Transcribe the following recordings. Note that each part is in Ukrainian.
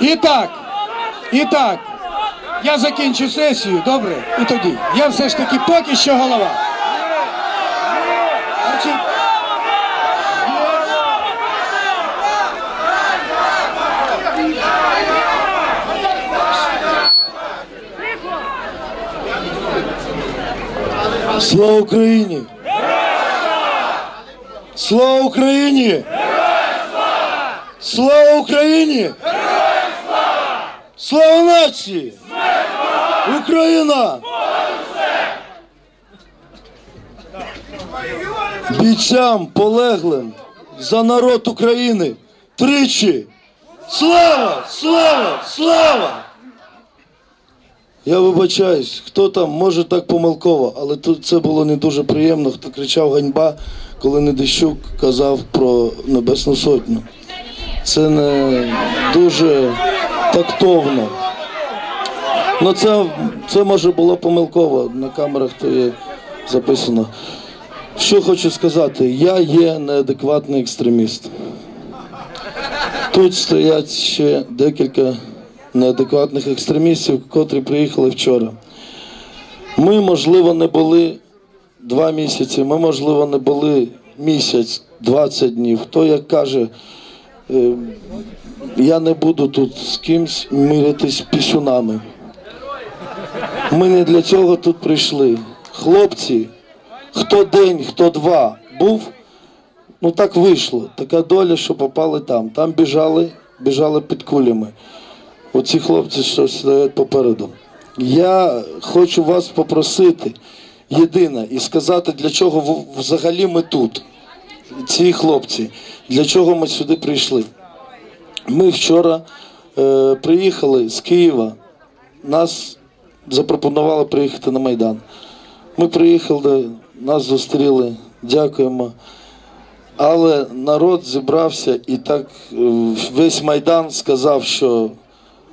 І так, і так, я закінчу сесію, добре? І тоді. Я все ж таки поки що голова. Слава Україні! Слава Україні! Слава Україні! Слава нації! Україна! Бійцям полеглим за народ України тричі! Слава! Слава! Слава! Я вибачаюсь, хто там може так помилково, але тут це було не дуже приємно, хто кричав ганьба, коли Недищук казав про Небесну Сотню. Це не дуже тактовно. Ну це, це може було помилково, на камерах то є записано. Що хочу сказати, я є неадекватний екстреміст. Тут стоять ще декілька неадекватних екстремістів, котрі приїхали вчора. Ми, можливо, не були два місяці, ми, можливо, не були місяць, 20 днів. Хто як каже, я не буду тут з кимсь миритись пісюнами. Ми не для цього тут прийшли. Хлопці, хто день, хто два був, ну так вийшло. Така доля, що попали там. Там біжали, біжали під кулями. Оці хлопці, що стоять попереду. Я хочу вас попросити єдине і сказати, для чого взагалі ми тут, ці хлопці, для чого ми сюди прийшли. Ми вчора е, приїхали з Києва, нас запропонували приїхати на Майдан. Ми приїхали, нас зустріли, дякуємо. Але народ зібрався і так е, весь Майдан сказав, що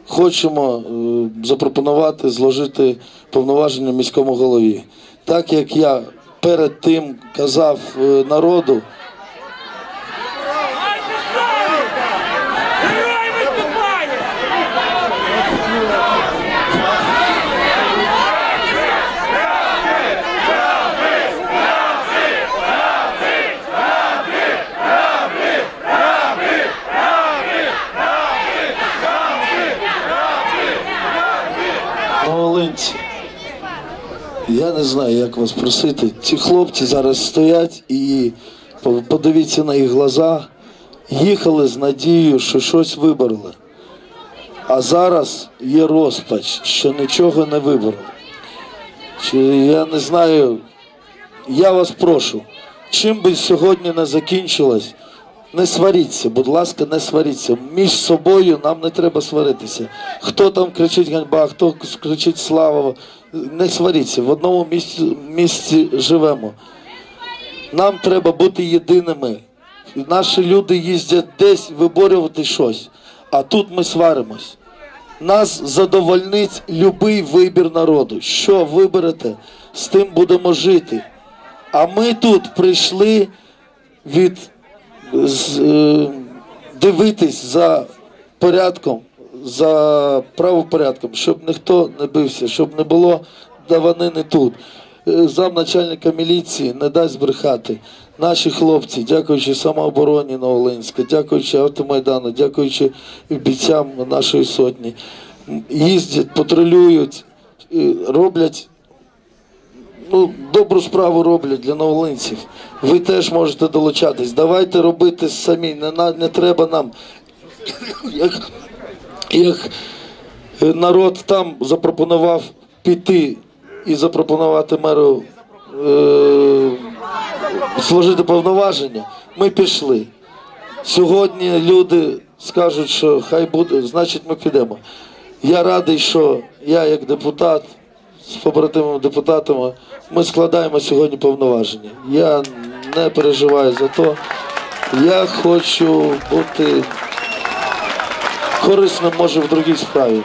хочемо е, запропонувати зложити повноваження міському голові. Так як я перед тим казав е, народу, Новолинці. Я не знаю, як вас просити. Ці хлопці зараз стоять і подивіться на їх глаза. Їхали з надією, що щось вибороли. А зараз є розпач, що нічого не вибороли. Чи я не знаю, я вас прошу, чим би сьогодні не закінчилось, не сваріться, будь ласка, не сваріться. Між собою нам не треба сваритися. Хто там кричить ганьба, хто кричить слава, не сваріться. В одному місці, місці живемо. Нам треба бути єдиними. Наші люди їздять десь виборювати щось, а тут ми сваримось. Нас задовольнить любий вибір народу. Що виберете, з тим будемо жити. А ми тут прийшли від дивитись за порядком, за правопорядком, щоб ніхто не бився, щоб не було даванини тут. Е, Замначальника міліції не дасть збрехати. Наші хлопці, дякуючи самообороні Новолинська, дякуючи автомайдану, дякуючи бійцям нашої сотні, їздять, патрулюють, е, роблять ну, добру справу роблять для новолинців. Ви теж можете долучатись. Давайте робити самі. Не, не треба нам. Як, як е, народ там запропонував піти і запропонувати меру е, сложити повноваження, ми пішли. Сьогодні люди скажуть, що хай буде, значить ми підемо. Я радий, що я як депутат з побратимами депутатами, ми складаємо сьогодні повноваження. Я не переживаю за то. Я хочу бути корисним, може, в другій справі.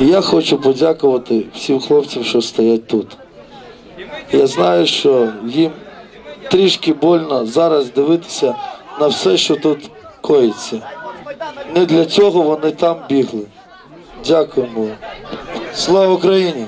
Я хочу подякувати всім хлопцям, що стоять тут. Я знаю, що їм трішки больно зараз дивитися на все, що тут коїться. Не для цього вони там бігли. Дякуємо. Слава Україні!